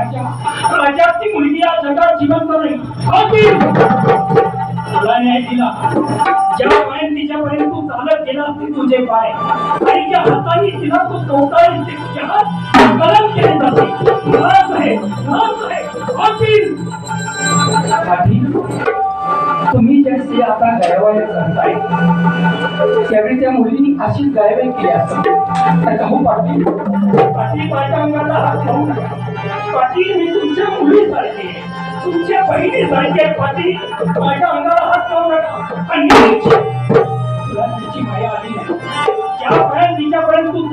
राजा. राजाची मुलगी या जगात जिवंत नाही. अगदी तुला न्याय दिला. ज्या पायाने तिच्यापर्यंत तू चालत गेला तुझे पाय आणि ज्या हाताने तिला तू चौकाळी कलम केले जात. त्या मुलींनी अशीच गायबाई केली असं का हो पाटील? पाटील हात लावू नका. पाटील मी तुमच्या मुलीसारखे तुमच्या बहिणीसारखे पाटील माझ्या अंगाला हात लावू नका. आणि तिची माया आली तिच्यापर्यंत तू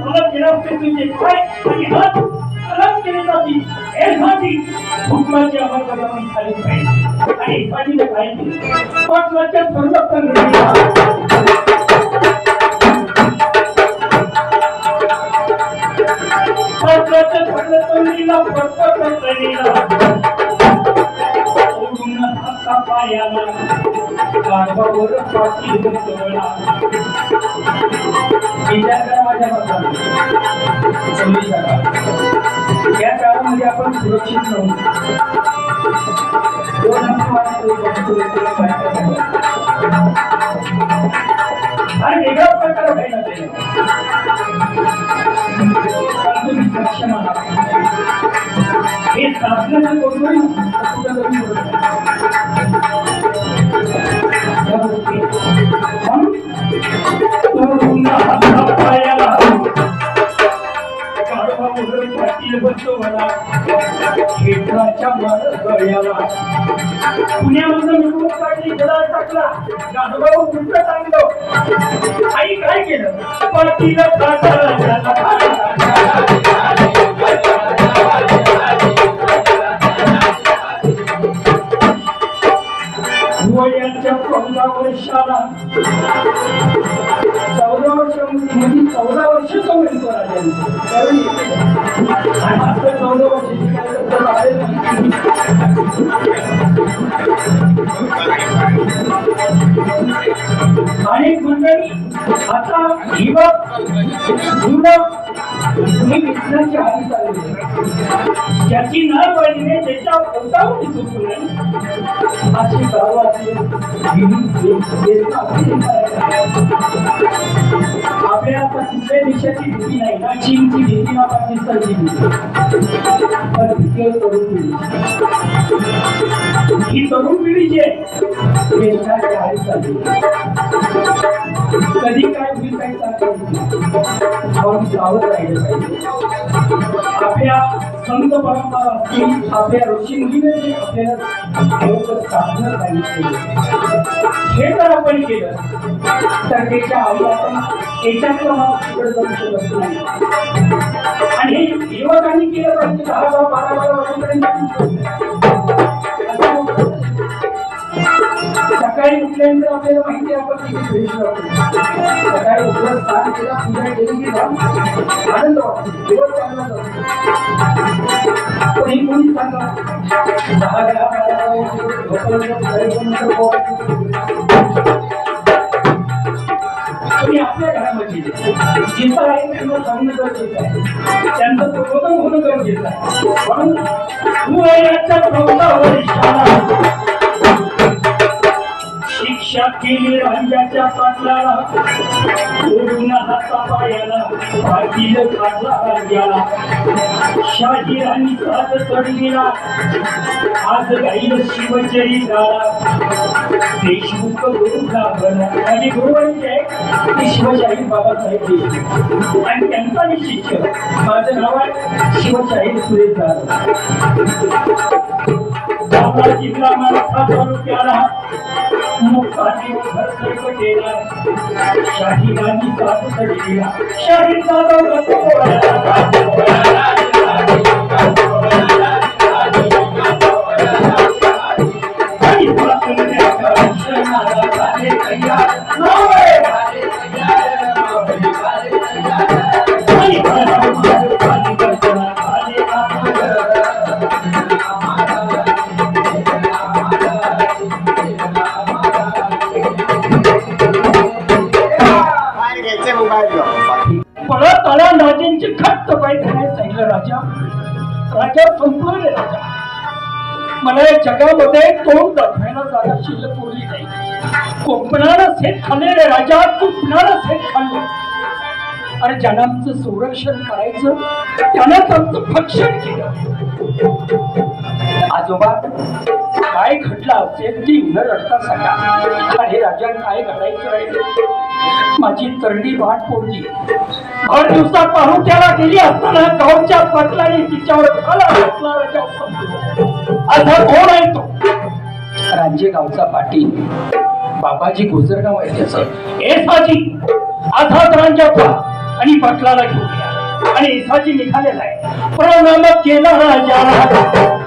तुझे पाय आणि हात केले जातील. हुकमाची अंमलबजावणी झाली पाहिजे. आणि संरक्षण पाटलाच्या संरक्षणीला पटपटणीला ओढून हाता पायाला गाढवावर पाठी विचार करा माझ्या मताने. समजू शका या काळामध्ये आपण सुरक्षित नव्हतो दोन आणि वेगळा प्रकार व्हायला पाहिजे पण तुम्ही हे म्हणून पुण्यामधून निवडून काढली जरा टाकला गाढवा उलट चांगलं आई काय केलं पाटील होईल तो अनेक आणि मंडळी आता युवक युवक मुलं हाती ज्याची न पडले त्याच्या पोटावर नये अशी गावातली आपल्या आता कुठल्या देशाची भीती नाही ना चीनची भीती ना पाकिस्तानची भीती. पण भीती ही तरुण पिढी जी आहे देशाच्या हाती कधी काय होईल काही सांगता येत नाही. आपण सावध राहिलं पाहिजे. आपल्या संत परंपरा असतील आपल्या ऋषी जे आपल्याला योग साधनं सांगितले. हे जर आपण केलं तर त्याच्या आई आपण त्याच्यातलं पुढे जाऊ शकत नाही. आणि युवकांनी केलं पाहिजे दहा बारा बारा वर्षापर्यंत. सकाळी आपल्याला माहिती आहे आपण सकाळी उठलं स्नान केलं पूजा केली की आनंद वाटतो दिवस चांगला जातो पण ही कोणी सांगा दहा दहा आपल्या घरामध्ये जिथं आहे त्यांना सांगणं गरजेचं आहे त्यांचं प्रबोधन होणं गरजेचं आहे म्हणून तू आहे आजच्या प्रबोधावर शिक्षा केली राजाच्या पाटलाला ओढून हाता पायाला पाटील काढला राज्याला. शाहिरांनी साथ चढविला आज गाईल शिवचरी झाला देशमुख गुरु आणि गुरुवांचे ते शिवशाही बाबासाहेब देशमुख. आणि त्यांचा मी शिक्षक. माझं नाव आहे शिवशाही सुरेश जाधव जिल्हा मराठा तालुक्याला मुक्काटी घर सर्व केला साथ पळत आल्या राजांची खट्ट पाय त्याने सांगितलं राजा. राजा संपला राजा. मला या जगामध्ये तोंड दाखवायला जागा शिल्लक उरली नाही. कोकणाला सेट खाल्ले रे राजा कोकणाला सेट खाल्ले. अरे ज्यांना आमचं संरक्षण करायचं त्यानंच आमचं भक्षण केलं. आजोबा काय घडलं? असेल ती न रडता सांगा. आणि राजा काय घडायचं राहिले? माझी तरणी वाट पोरली भर दिवसा पाहुत्याला गेली असताना गावच्या पटलाने तिच्यावर असा कोण आहे तो? राज्य गावचा पाटील. बाबाजी गोजरगाव आहे त्याचं. एसाजी आझाद रांजाप्पा आणि पाटलाला घेऊन आणि एसाजी निघालेला आहे. प्रणाम केला राजा.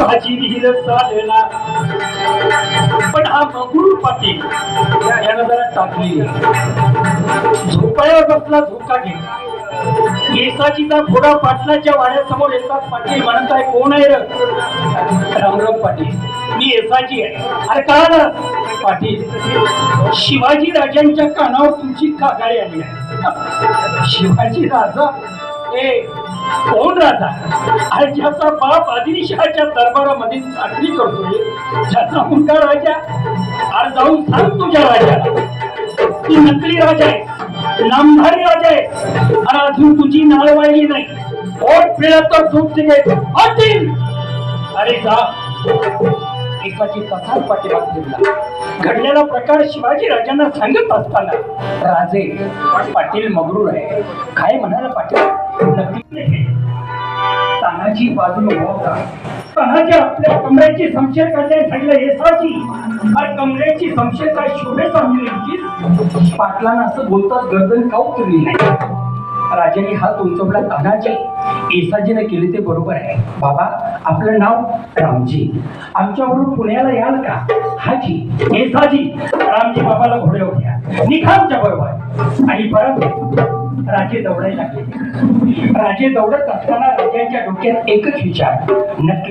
एसाजी वीर चालला. पण हा मगुळ पाटील यानं जरा टाकली. झोपाळ्यावर बसला झोका घे येसाजीचा घोडा पाटलाच्या वाड्यासमोर येतात पाटील. म्हणत आहे कोण आहे र? रामराव पाटील. मी येसाजी आहे. अरे का ना पाटील. शिवाजी राजांच्या कानावर तुमची कागाळी आली आहे. शिवाजी राजा? ए होऊन राजा आणि ज्याचा बाप आदिलशहाच्या दरबारामध्ये चाकरी करतोय ज्याचा मुलगा राजा अरे जाऊन सांग तुझ्या राजाला ती नकली राजा आहे नामधारी राजा आहे आणि अजून तुझी नाळ वाहिली नाही. पोट पिळत तर झोप सिगे अरे जा. एकाची तसाच पाठीमाग फिरला घडलेला प्रकार शिवाजी राजांना सांगत असताना राजे पाटील मगरूर आहे. काय म्हणाला पाटील? नक्की तानाजी बाजूला होता. तानाजी आपल्या कमऱ्याची समशेर काढण्यास सांगितलं येसाची आणि कमरेची समशेर काय शोभे सांगली पाटलांना असं बोलताच गर्दन का उतरली नाही? राजाने हात उंचवला तानाजी येसाजीने केले ते बरोबर आहे. बाबा आपलं नाव रामजी. आमच्याबरोबर पुण्याला याल का? हाजी येसाजी रामजी बाबाला घोड्यावर घ्या निघामच्या बरोबर. आणि परत राजे दौडायला लागले. राजे दौडत असताना राजांच्या डोक्यात एकच विचार. नक्की